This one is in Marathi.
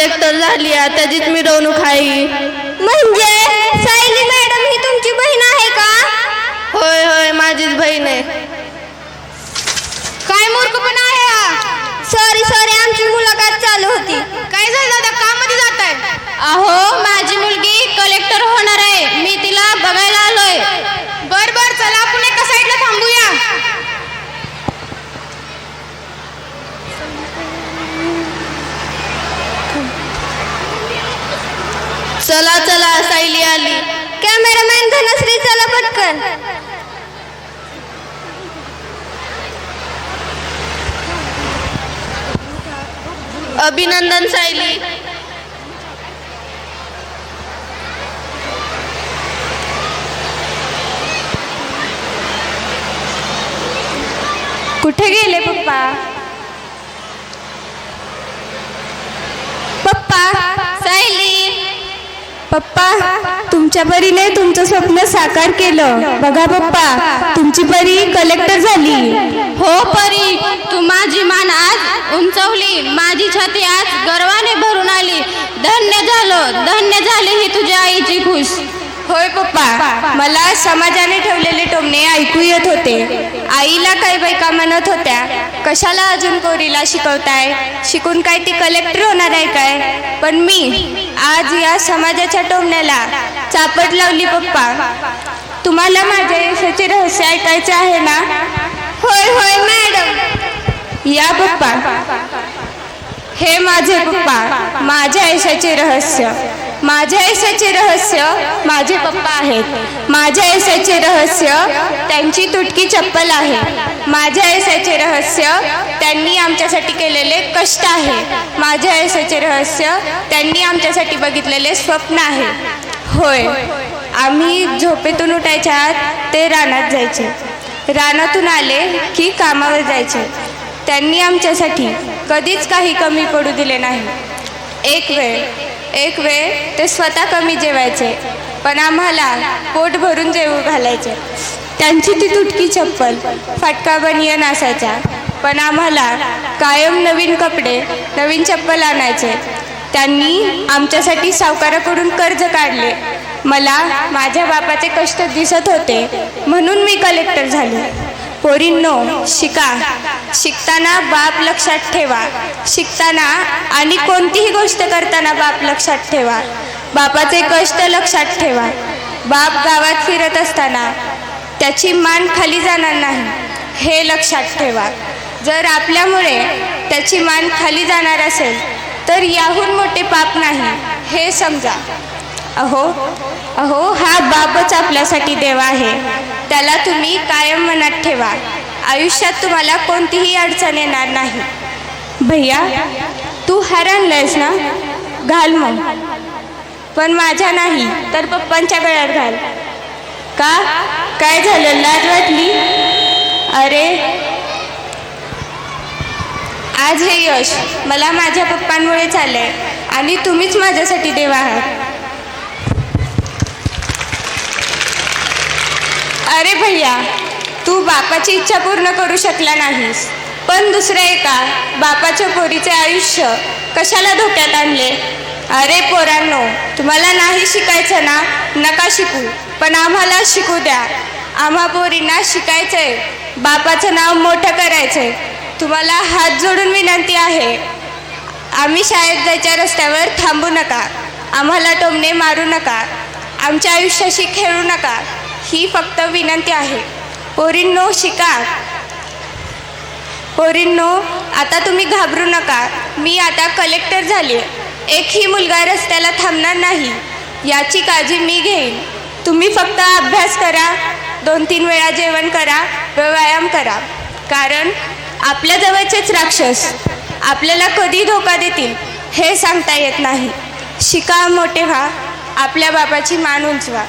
कलेक्टर झाली आता त्याचीच मिरवणूक आहे म्हणजे सायली मॅडम ही तुमची बहीण आहे का होय होय माझीच बहीण आहे काय मूर्खपणा आहे हा सॉरी सॉरी आमची मुलाखत चालू होती काय झालं दादा कामध्ये जात आहे अहो माझी मुलगी कलेक्टर होणार आहे मी तिला बघायला आलोय बर बर चला आपण एका साईडला थांबूया चला चला सायली आली. कॅमेरामॅन धनश्री चला पटकन. अभिनंदन सायली. कुठे गेले पप्पा पप्पा सायली पप्पा तुमच्या परीने तुमचं स्वप्न साकार केलं. बघा पप्पा तुमची परी कलेक्टर झाली. हो परी तू माझी मान आज उंचवली. माझी छाती आज गर्वाने भरून आली. धन्य झालो धन्य झाली ही तुझ्या आईची खुश होय पप्पा मला समाजाने ठेवलेले टोमणे ऐकू येत होते. आईला काही बायका म्हणत होत्या कशाला अजून कोरीला शिकवताय? शिकून काय ती कलेक्टर होणार आहे काय? पण मी आज या समाजाच्या टोमण्याला चापट लावली पप्पा. तुम्हाला माझ्या यशाचे रहस्य ऐकायचे आहे ना? होय होय मॅडम. या पप्पा. हे माझे पप्पा माझ्या यशाचे रहस्य. माझ्या यशाचे रहस्य माझे पप्पा आहेत. माझ्या यशाचे रहस्य त्यांची तुटकी चप्पल आहे. माझ्या यशाचे रहस्य त्यांनी आमच्यासाठी केलेले कष्ट आहे. माझ्या यशाचे रहस्य त्यांनी आमच्यासाठी बघितलेले स्वप्न आहे. होय आम्ही झोपेतून उठायच्या आत ते रानात जायचे. रानातून आले की कामावर जायचे. त्यांनी आमच्यासाठी कधीच काही कमी पडू दिले नाही. एक वेळ एक वेळ ते स्वतः कमी जेवायचे पण आम्हाला पोट भरून जेवू घालायचे. त्यांची ती तुटकी चप्पल फाटका बनियन असायचा पण आम्हाला कायम नवीन कपडे नवीन चप्पल आणायचे. त्यांनी आमच्यासाठी सावकाराकडून कर्ज काढले. मला माझ्या बापाचे कष्ट दिसत होते म्हणून मी कलेक्टर झाले. पोरींनो शिका. शिकताना बाप लक्षात ठेवा. शिकताना आणि कोणतीही गोष्ट करताना बाप लक्षात ठेवा. बापाचे कष्ट लक्षात ठेवा. बाप गावात फिरत असताना त्याची मान खाली जाणार नाही हे लक्षात ठेवा. जर आपल्यामुळे त्याची मान खाली जाणार असेल तर याहून मोठे पाप नाही हे समजा. अहो अहो हा बापच आपल्यासाठी देवा आहे. त्याला तुम्ही कायम मनात ठेवा. आयुष्यात तुम्हाला कोणतीही अडचण येणार नाही. भैया तू हार आणलायस ना? घाल मग. पण माझ्या नाही तर पप्पांच्या गळ्यात घाल. का? काय झालं? लाज वाटली? अरे. आज हे यश मला माझ्या पप्पांमुळे चाललंय आणि तुम्हीच माझ्यासाठी देवा आहात. अरे भैया तू बापाची इच्छा पूर्ण करू शकला नाहीस. पण दुसऱ्या एका बापाच्या पोरीचे आयुष्य कशाला धोक्यात आणले? अरे पोरांनो तुम्हाला नाही शिकायचं ना? नका शिकू. पण आम्हाला शिकू द्या. आम्हा पोरींना शिकायचंय. बापाचं नाव मोठं करायचंय. तुम्हाला हात जोडून विनंती आहे. आम्ही शाळेत जायच्या रस्त्यावर थांबू नका. आम्हाला टोमणे मारू नका. आमच्या आयुष्याशी खेळू नका. ही फक्त विनंती आहे. पोरींनो शिका. पोरींनो आता तुम्ही घाबरू नका. मी आता कलेक्टर झाली एकही मुलगा रस्त्याला थांबणार नाही. याची काळजी मी घेईन. तुम्ही फक्त अभ्यास करा. दोन तीन वेळा जेवण करा व व्यायाम करा. कारण आपल्या जवळचेच राक्षस आपल्याला कधी धोका देतील हे सांगता येत नाही. शिका मोठे व्हा. आपल्या बापाची मान उंचवा.